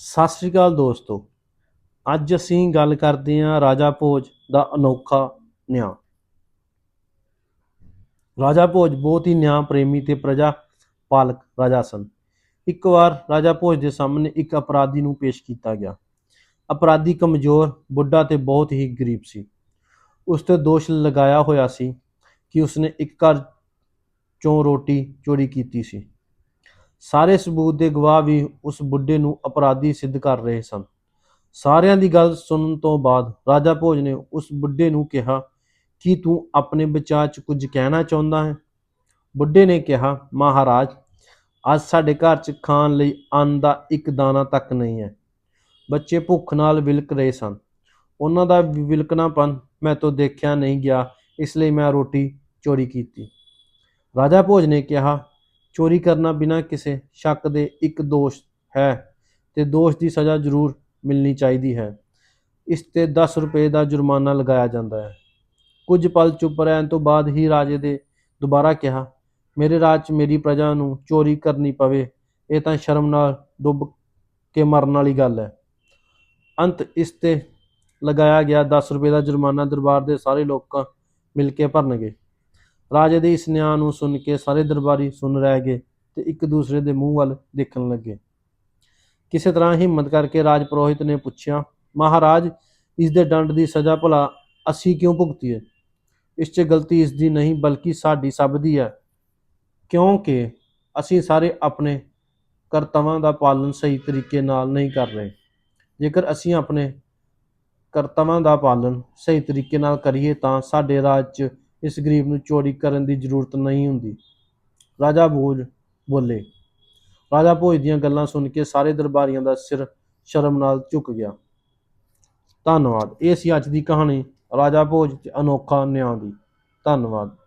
ਸਤਿ ਸ਼੍ਰੀ ਅਕਾਲ ਦੋਸਤੋ। ਅੱਜ ਅਸੀਂ ਗੱਲ ਕਰਦੇ ਹਾਂ ਰਾਜਾ ਭੋਜ ਦਾ ਅਨੋਖਾ ਨਿਆਂ। ਰਾਜਾ ਭੋਜ ਬਹੁਤ ਹੀ ਨਿਆਂ, ਪ੍ਰੇਮੀ ਤੇ ਪ੍ਰਜਾ ਪਾਲਕ ਰਾਜਾ ਸਨ। ਇੱਕ ਵਾਰ ਰਾਜਾ ਭੋਜ ਦੇ ਸਾਹਮਣੇ ਇੱਕ ਅਪਰਾਧੀ ਨੂੰ ਪੇਸ਼ ਕੀਤਾ ਗਿਆ। ਅਪਰਾਧੀ ਕਮਜ਼ੋਰ, ਬੁੱਢਾ ਤੇ ਬਹੁਤ ਹੀ ਗਰੀਬ ਸੀ। ਉਸ ਤੇ ਦੋਸ਼ ਲਗਾਇਆ ਹੋਇਆ ਸੀ ਕਿ ਉਸਨੇ ਇੱਕ ਘਰ ਚੋਂ ਰੋਟੀ ਚੋਰੀ ਕੀਤੀ ਸੀ। ਸਾਰੇ ਸਬੂਤ ਦੇ ਗਵਾਹ ਵੀ ਉਸ ਬੁੱਢੇ ਨੂੰ ਅਪਰਾਧੀ ਸਿੱਧ ਕਰ ਰਹੇ ਸਨ। ਸਾਰਿਆਂ ਦੀ ਗੱਲ ਸੁਣਨ ਤੋਂ ਬਾਅਦ ਰਾਜਾ ਭੋਜ ਨੇ ਉਸ ਬੁੱਢੇ ਨੂੰ ਕਿਹਾ, ਕੀ ਤੂੰ ਆਪਣੇ ਬਚਾਅ 'ਚ ਕੁਝ ਕਹਿਣਾ ਚਾਹੁੰਦਾ ਹੈ? ਬੁੱਢੇ ਨੇ ਕਿਹਾ, ਮਹਾਰਾਜ, ਅੱਜ ਸਾਡੇ ਘਰ 'ਚ ਖਾਣ ਲਈ ਅੰਨ ਦਾ ਇੱਕ ਦਾਣਾ ਤੱਕ ਨਹੀਂ ਹੈ। ਬੱਚੇ ਭੁੱਖ ਨਾਲ ਵਿਲਕ ਰਹੇ ਸਨ। ਉਹਨਾਂ ਦਾ ਵਿਲਕਣਾਪਨ ਮੈਂ ਤੋਂ ਦੇਖਿਆ ਨਹੀਂ ਗਿਆ, ਇਸ ਲਈ ਮੈਂ ਰੋਟੀ ਚੋਰੀ ਕੀਤੀ। ਰਾਜਾ ਭੋਜ ਨੇ ਕਿਹਾ ਚੋਰੀ ਕਰਨਾ ਬਿਨਾਂ ਕਿਸੇ ਸ਼ੱਕ ਦੇ ਇੱਕ ਦੋਸ਼ ਹੈ ਤੇ ਦੋਸ਼ ਦੀ ਸਜ਼ਾ ਜ਼ਰੂਰ ਮਿਲਣੀ ਚਾਹੀਦੀ ਹੈ। ਇਸ ਤੇ 10 ਰੁਪਏ ਦਾ ਜੁਰਮਾਨਾ ਲਗਾਇਆ ਜਾਂਦਾ ਹੈ। ਕੁਝ ਪਲ ਚੁੱਪ ਰਹਿਣ ਤੋਂ ਬਾਅਦ ਹੀ ਰਾਜੇ ਦੇ ਦੁਬਾਰਾ ਕਿਹਾ, ਮੇਰੇ ਰਾਜ 'ਚ ਮੇਰੀ ਪ੍ਰਜਾ ਨੂੰ ਚੋਰੀ ਕਰਨੀ ਪਵੇ, ਇਹ ਤਾਂ ਸ਼ਰਮ ਨਾਲ ਡੁੱਬ ਕੇ ਮਰਨ ਵਾਲੀ ਗੱਲ ਹੈ। ਅੰਤ ਇਸ ਤੇ ਲਗਾਇਆ ਗਿਆ 10 ਰੁਪਏ ਦਾ ਜੁਰਮਾਨਾ ਦਰਬਾਰ ਦੇ ਸਾਰੇ ਲੋਕਾਂ ਮਿਲ ਕੇ ਭਰਨਗੇ। ਰਾਜੇ ਦੇ ਇਸ ਨਿਆਂ ਨੂੰ ਸੁਣ ਕੇ ਸਾਰੇ ਦਰਬਾਰੀ ਸੁਣ ਰਹਿ ਗਏ ਤੇ ਇੱਕ ਦੂਸਰੇ ਦੇ ਮੂੰਹ ਵੱਲ ਦੇਖਣ ਲੱਗੇ। ਕਿਸੇ ਤਰ੍ਹਾਂ ਹਿੰਮਤ ਕਰਕੇ ਰਾਜ ਪੁਰੋਹਿਤ ਨੇ ਪੁੱਛਿਆ, ਮਹਾਰਾਜ, ਇਸ ਦੇ ਦੰਡ ਦੀ ਸਜ਼ਾ ਭਲਾ ਅਸੀਂ ਕਿਉਂ ਭੁਗਤੀਏ? ਇਸ 'ਚ ਗਲਤੀ ਇਸ ਦੀ ਨਹੀਂ, ਬਲਕਿ ਸਾਡੀ ਸਭ ਦੀ ਹੈ। ਕਿਉਂਕਿ ਅਸੀਂ ਸਾਰੇ ਆਪਣੇ ਕਰਤੱਵਾਂ ਦਾ ਪਾਲਣ ਸਹੀ ਤਰੀਕੇ ਨਾਲ ਨਹੀਂ ਕਰ ਰਹੇ। ਜੇਕਰ ਅਸੀਂ ਆਪਣੇ ਕਰਤੱਵਾਂ ਦਾ ਪਾਲਣ ਸਹੀ ਤਰੀਕੇ ਨਾਲ ਕਰੀਏ ਤਾਂ ਸਾਡੇ ਰਾਜ 'ਚ ਇਸ ਗਰੀਬ ਨੂੰ ਚੋਰੀ ਕਰਨ ਦੀ ਜ਼ਰੂਰਤ ਨਹੀਂ ਹੁੰਦੀ। ਰਾਜਾ ਭੋਜ ਬੋਲੇ। ਰਾਜਾ ਭੋਜ ਦੀਆਂ ਗੱਲਾਂ ਸੁਣ ਕੇ ਸਾਰੇ ਦਰਬਾਰੀਆਂ ਦਾ ਸਿਰ ਸ਼ਰਮ ਨਾਲ ਝੁਕ ਗਿਆ। ਧੰਨਵਾਦ। ਇਹ ਸੀ ਅੱਜ ਦੀ ਕਹਾਣੀ। ਰਾਜਾ ਭੋਜ ਤੇ ਅਨੋਖਾ ਨਿਆਂ ਦੀ। ਧੰਨਵਾਦ।